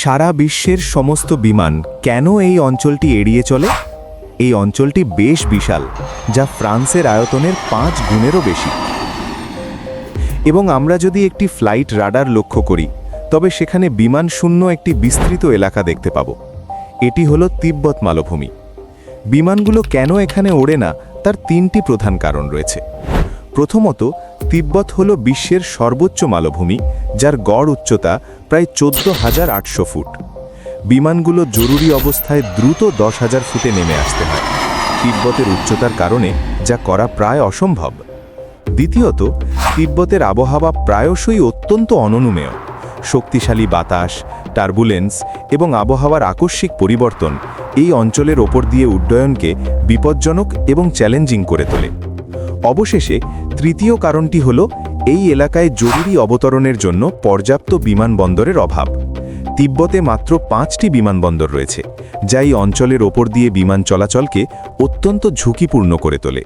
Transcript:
সারা বিশ্বের সমস্ত বিমান কেন এই অঞ্চলটি এড়িয়ে চলে? এই অঞ্চলটি বেশ বিশাল, যা ফ্রান্সের আয়তনের পাঁচ গুণেরও বেশি। এবং আমরা যদি একটি ফ্লাইট রাডার লক্ষ্য করি, তবে সেখানে বিমান শূন্য একটি বিস্তৃত এলাকা দেখতে পাব। এটি হলো তিব্বত মালভূমি। বিমানগুলো কেন এখানে ওড়ে না, তার তিনটি প্রধান কারণ রয়েছে। প্রথমত, তিব্বত হল বিশ্বের সর্বোচ্চ মালভূমি যার গড় উচ্চতা প্রায় চোদ্দ হাজার আটশো ফুট। বিমানগুলো জরুরি অবস্থায় দ্রুত দশ হাজার ফুটে নেমে আসতে হয়। তিব্বতের উচ্চতার কারণে যা করা প্রায় অসম্ভব। দ্বিতীয়ত, তিব্বতের আবহাওয়া প্রায়শই অত্যন্ত অননুমেয়। শক্তিশালী বাতাস, টার্বুলেন্স এবং আবহাওয়ার আকস্মিক পরিবর্তন এই অঞ্চলের ওপর দিয়ে উড্ডয়নকে বিপজ্জনক এবং চ্যালেঞ্জিং করে তোলে। অবশেষে তৃতীয় কারণটি হল এই এলাকায় জরুরি অবতরণের জন্য পর্যাপ্ত বিমানবন্দরের অভাব। তিব্বতে মাত্র পাঁচটি বিমানবন্দর রয়েছে, যা এই অঞ্চলের ওপর দিয়ে বিমান চলাচলকে অত্যন্ত ঝুঁকিপূর্ণ করে তোলে।